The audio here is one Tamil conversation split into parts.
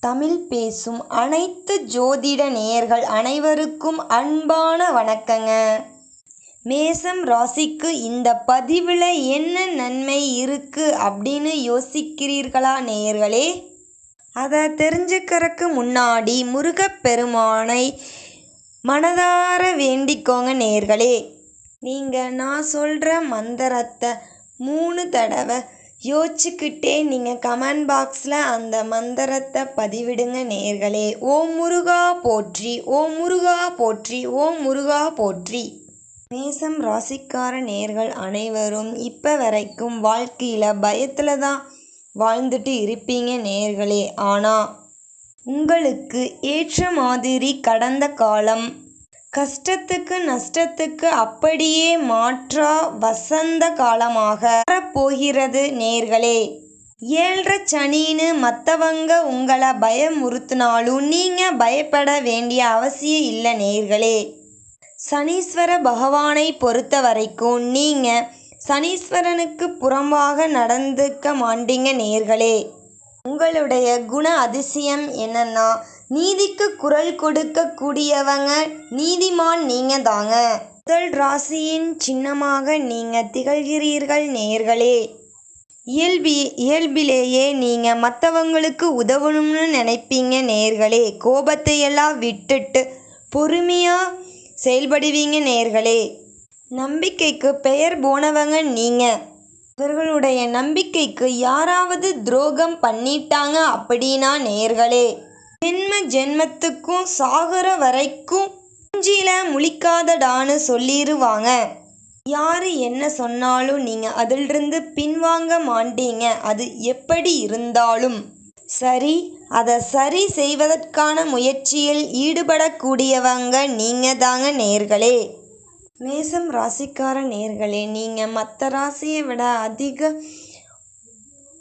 தமிழ் பேசும் அனைத்து ஜோதிட நேயர்கள் அனைவருக்கும் அன்பான வணக்கங்க. மேசம் ராசிக்கு இந்த பதிவில் என்ன நன்மை இருக்கு அப்படின்னு யோசிக்கிறீர்களா நேயர்களே? அதை தெரிஞ்சுக்கிறதுக்கு முன்னாடி முருகப்பெருமானை மனதார வேண்டிக்கோங்க நேயர்களே. நீங்கள் நான் சொல்கிற மந்திரத்தை மூணு தடவை யோசிச்சுக்கிட்டே நீங்கள் கமெண்ட் பாக்ஸில் அந்த மந்திரத்தை பதிவிடுங்க நேயர்களே. ஓம் முருகா போற்றி ஓம் முருகா போற்றி ஓம் முருகா போற்றி. மேசம் ராசிக்கார நேர்கள் அனைவரும் இப்போ வரைக்கும் வாழ்க்கையில் பயத்தில் தான் வாழ்ந்துட்டு இருப்பீங்க நேர்களே ஆனால் உங்களுக்கு ஏற்ற மாதிரி கடந்த காலம் கஷ்டத்துக்கு நஷ்டத்துக்கு அப்படியே மாற்றா வசந்த காலமாக வரப்போகிறது நேர்களே. ஏழ்ரை சனின்னு மற்றவங்க உங்களை பயமுறுத்தினாலும் நீங்கள் பயப்பட வேண்டிய அவசியம் இல்லை நேர்களே. சனீஸ்வர பகவானை பொறுத்த வரைக்கும் நீங்கள் சனீஸ்வரனுக்கு புறம்பாக நடந்துக்க மாட்டீங்க நேர்களே. உங்களுடைய குண அதிசயம் என்னன்னா நீதிக்கு குரல் கொடுக்க கூடியவங்க நீதிமான் நீங்க தாங்க முதல் ராசியின் சின்னமாக நீங்க திகழ்கிறீர்கள் நேர்களே இயல்பி இயல்பிலேயே நீங்க மற்றவங்களுக்கு உதவணும்னு நினைப்பீங்க நேர்களே கோபத்தை எல்லாம் விட்டுட்டு பொறுமையா செயல்படுவீங்க நேர்களே நம்பிக்கைக்கு பெயர் போனவங்க நீங்க. இவர்களுடைய நம்பிக்கைக்கு யாராவது துரோகம் பண்ணிட்டாங்க அப்படின்னா நேர்களே ஜென்ம ஜென்மத்துக்கும் சாகுற வரைக்கும் மூஞ்சில முழிக்காதடான்னு சொல்லிடுவாங்க யாரு என்ன சொன்னாலும் நீங்க அதிலிருந்து பின்வாங்க மாட்டீங்க. அது எப்படி இருந்தாலும். சரி அதை சரி செய்வதற்கான முயற்சியில் ஈடுபடக்கூடியவங்க நீங்க தாங்க நேர்களே. மேசம் ராசிக்கார நேர்களே நீங்கள் மற்ற ராசியை விட அதிக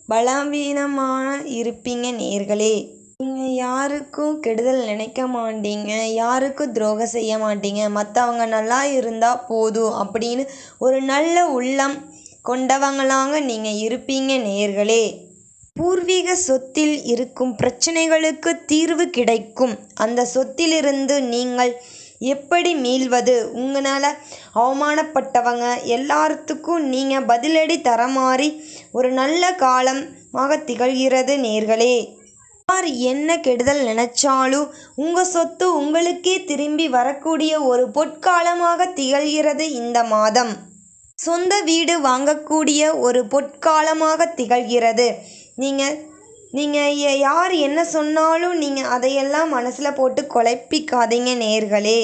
பலவீனமாக இருப்பீங்க நேர்களே. நீங்கள் யாருக்கும் கெடுதல் நினைக்க மாட்டீங்க. யாருக்கும் துரோகம் செய்ய மாட்டீங்க. மற்றவங்க நல்லா இருந்தால் போதும் அப்படின்னு ஒரு நல்ல உள்ளம் கொண்டவங்களாங்க நீங்கள் இருப்பீங்க நேர்களே பூர்வீக சொத்தில் இருக்கும் பிரச்சனைகளுக்கு தீர்வு கிடைக்கும். அந்த சொத்திலிருந்து நீங்கள் எப்படி மீள்வது? உங்களால் அவமானப்பட்டவங்க எல்லாத்துக்கும் நீங்கள் பதிலடி தர மாதிரி ஒரு நல்ல காலமாக திகழ்கிறது நேர்களே யார் என்ன கெடுதல் நினைச்சாலும் உங்கள் சொத்து உங்களுக்கே திரும்பி வரக்கூடிய ஒரு பொற்காலமாக திகழ்கிறது இந்த மாதம். சொந்த வீடு வாங்கக்கூடிய ஒரு பொற்காலமாக திகழ்கிறது. நீங்கள் நீங்கள் யார் என்ன சொன்னாலும் நீங்கள் அதையெல்லாம் மனசில் போட்டு குழப்பிக்காதீங்க நேர்களே.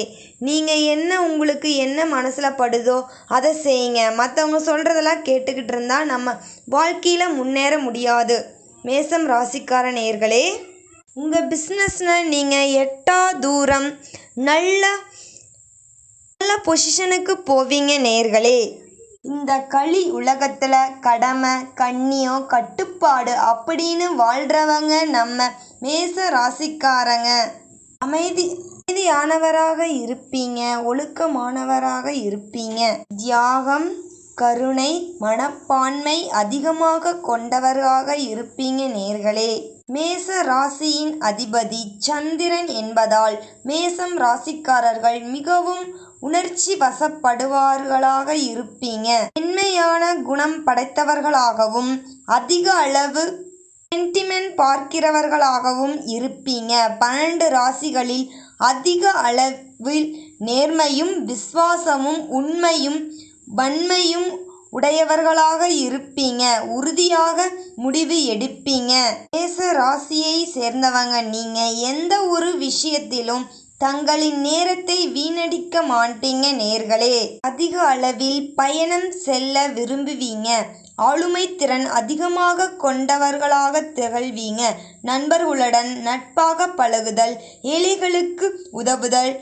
நீங்கள் என்ன உங்களுக்கு என்ன மனசில் படுதோ அதை செய்யுங்க. மற்றவங்க சொல்கிறதெல்லாம் கேட்டுக்கிட்டு இருந்தால் நம்ம வாழ்க்கையில் முன்னேற முடியாது. மேசம் ராசிக்கார நேர்களே உங்கள் பிஸ்னஸில் நீங்கள் எட்டா தூரம் நல்ல நல்ல பொசிஷனுக்கு போவீங்க நேர்களே இந்த களி உலகத்தில் கடமை கண்ணியம் கட்டுப்பாடு அப்படின்னு வாழ்கிறவங்க நம்ம மேச ராசிக்காரங்க. அமைதி அமைதியானவராக இருப்பீங்க ஒழுக்கமானவராக இருப்பீங்க. தியாகம் கருணை மனப்பான்மை அதிகமாக கொண்டவராக இருப்பீங்க நேர்களே. மேச ராசியின் அதிபதி சந்திரன் என்பதால் மேசம் ராசிக்காரர்கள் மிகவும் உணர்ச்சி வசப்படுவார்களாக இருப்பீங்க. மென்மையான குணம் படைத்தவர்களாகவும் அதிக அளவு சென்டிமெண்ட் பார்க்கிறவர்களாகவும் இருப்பீங்க. பன்னெண்டு ராசிகளில் அதிக அளவில் நேர்மையும் விசுவாசமும் உண்மையும் வன்மையும் உடையவர்களாக இருப்பீங்க. உறுதியாக முடிவு எடுப்பீங்க. மேச ராசியை சேர்ந்தவங்க நீங்க. எந்த ஒரு விஷயத்திலும் தங்களின் நேரத்தை வீணடிக்க மாட்டீங்க நேர்களே. அதிக அளவில் பயணம் செல்ல விரும்புவீங்க. ஆளுமை திறன் அதிகமாக கொண்டவர்களாக திகழ்வீங்க. நண்பர்களுடன் நட்பாக பழகுதல் ஏழைகளுக்கு உதவுதல்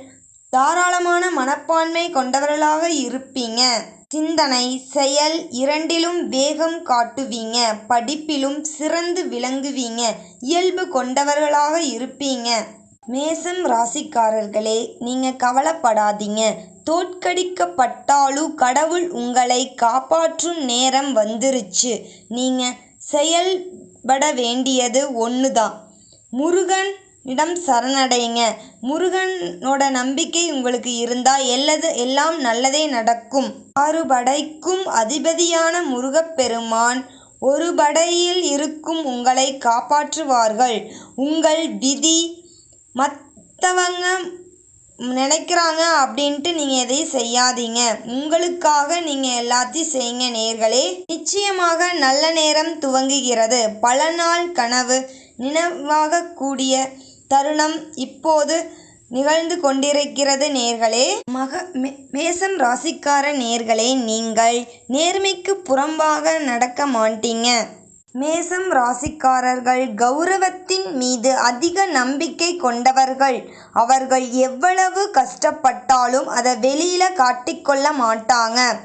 தாராளமான மனப்பான்மை கொண்டவர்களாக இருப்பீங்க. சிந்தனை செயல் இரண்டிலும் வேகம் காட்டுவீங்க. படிப்பிலும் சிறந்து விளங்குவீங்க. இயல்பு கொண்டவர்களாக இருப்பீங்க. மேசம் ராசிக்காரர்களே நீங்கள் கவலைப்படாதீங்க. தோற்கடிக்கப்பட்டாலும் கடவுள் உங்களை காப்பாற்றும் நேரம் வந்துருச்சு. நீங்கள் செயல்பட வேண்டியது ஒன்று இடம் சரணடைங்க. முருகனோட நம்பிக்கை உங்களுக்கு இருந்தா எல்லது எல்லாம் நல்லதே நடக்கும். ஆறு படைக்கும் அதிபதியான முருகப்பெருமான் ஒரு படையில் இருக்கும் உங்களை காப்பாற்றுவார்கள். உங்கள் விதி மற்றவங்க நினைக்கிறாங்க அப்படின்ட்டு நீங்கள் எதையும் செய்யாதீங்க. உங்களுக்காக நீங்கள் எல்லாத்தையும் செய்யுங்க நேர்களே. நிச்சயமாக நல்ல நேரம் துவங்குகிறது. பல நாள் கனவு நினைவாகக்கூடிய தருணம் இப்போது நிகழ்ந்து கொண்டிருக்கிறது நேர்களே. மக மே- மேசம் ராசிக்கார நேர்களே நீங்கள் நேர்மைக்கு புறம்பாக நடக்க மாட்டீங்க. மேசம் ராசிக்காரர்கள் கௌரவத்தின் மீது அதிக நம்பிக்கை கொண்டவர்கள். அவர்கள் எவ்வளவு கஷ்டப்பட்டாலும் அதை வெளியில காட்டிக்கொள்ள மாட்டாங்க.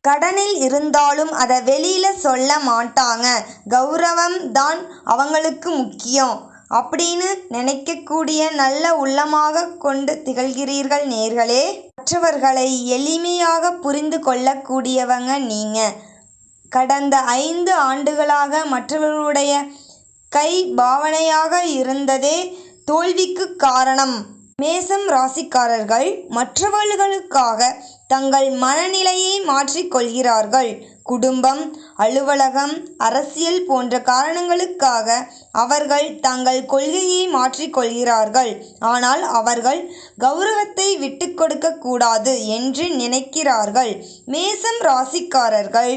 கடனில் இருந்தாலும் அதை வெளியில சொல்ல மாட்டாங்க. கௌரவம் தான் அவங்களுக்கு முக்கியம். அப்படின்னு நினைக்கக்கூடிய நல்ல உள்ளமாக கொண்டு திகழ்கிறீர்கள் நேர்களே. மற்றவர்களை எளிமையாக புரிந்து கொள்ளக்கூடியவங்க நீங்க. கடந்த ஐந்து ஆண்டுகளாக மற்றவர்களுடைய கை பாவனையாக இருந்ததே தோல்விக்கு காரணம். மேசம் ராசிக்காரர்கள் மற்றவர்களுக்காக தங்கள் மனநிலையை மாற்றிக்கொள்கிறார்கள் குடும்பம் அலுவலகம் அரசியல் போன்ற காரணங்களுக்காக அவர்கள் தங்கள் கொள்கையை மாற்றிக்கொள்கிறார்கள் ஆனால் அவர்கள் கௌரவத்தை விட்டுக்கொடுக்க கூடாது என்று நினைக்கிறார்கள். மேசம் ராசிக்காரர்கள்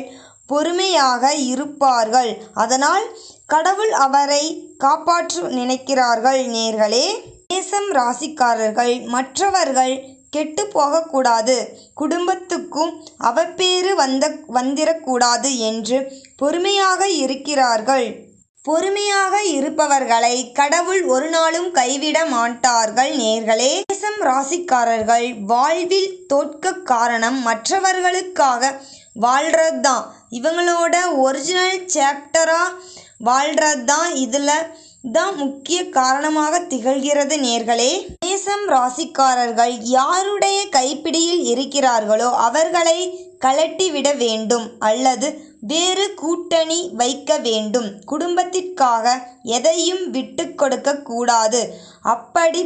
பொறுமையாக இருப்பார்கள். அதனால் கடவுள் அவரை காப்பாற்ற நினைக்கிறார்கள் நேர்களே. மேசம் ராசிக்காரர்கள் மற்றவர்கள் கெட்டு போகக்கூடாது. குடும்பத்துக்கும் அவப்பேறு வந்த வந்திரக்கூடாது என்று பொறுமையாக இருக்கிறார்கள். பொறுமையாக இருப்பவர்களை கடவுள் ஒரு நாளும் கைவிட மாட்டார்கள். நேர்களே தேசம் ராசிக்காரர்கள் வாழ்வில் தோற்க காரணம் மற்றவர்களுக்காக வாழ்கிறது தான் இவங்களோட ஒரிஜினல் சாப்டராக வாழ்கிறது தான் இதில் தான் முக்கிய காரணமாக திகழ்கிறது நேர்களே. மேசம் ராசிக்காரர்கள் யாருடைய கைப்பிடியில் இருக்கிறார்களோ அவர்களை கலட்டிவிட வேண்டும் அல்லது வேறு கூட்டணி வைக்க வேண்டும். குடும்பத்திற்காக எதையும் விட்டு கொடுக்க கூடாது. அப்படி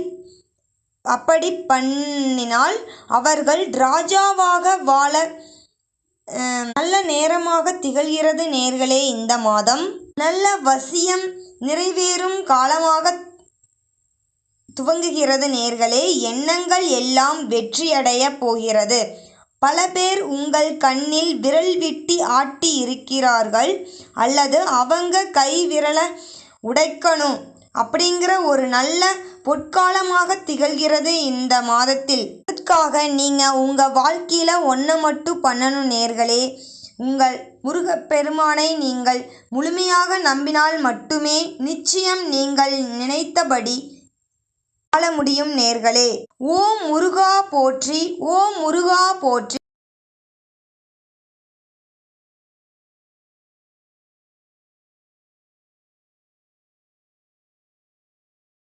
அப்படி பண்ணினால் அவர்கள் ராஜாவாக வாழ நல்ல நேரமாக திகழ்கிறது நேர்களே இந்த மாதம். நல்ல வசியம் நிறைவேறும் காலமாக துவங்குகிறது நேர்களே எண்ணங்கள் எல்லாம் வெற்றியடைய போகிறது. பல பேர் உங்கள் கண்ணில் விரல் விட்டி ஆட்டி இருக்கிறார்கள் அல்லது அவங்க கை விரலை உடைக்கணும் அப்படிங்கிற ஒரு நல்ல பொற்காலமாக திகழ்கிறது இந்த மாதத்தில். அதற்காக நீங்கள் உங்கள் வாழ்க்கையில் ஒன்று மட்டும் பண்ணணும் நேர்களே. உங்கள் முருகப்பெருமானை நீங்கள் முழுமையாக நம்பினால் மட்டுமே நிச்சயம் நீங்கள் நினைத்தபடி வாழ முடியும் நேர்களே. ஓம் முருகா போற்றி ஓம் முருகா போற்றி.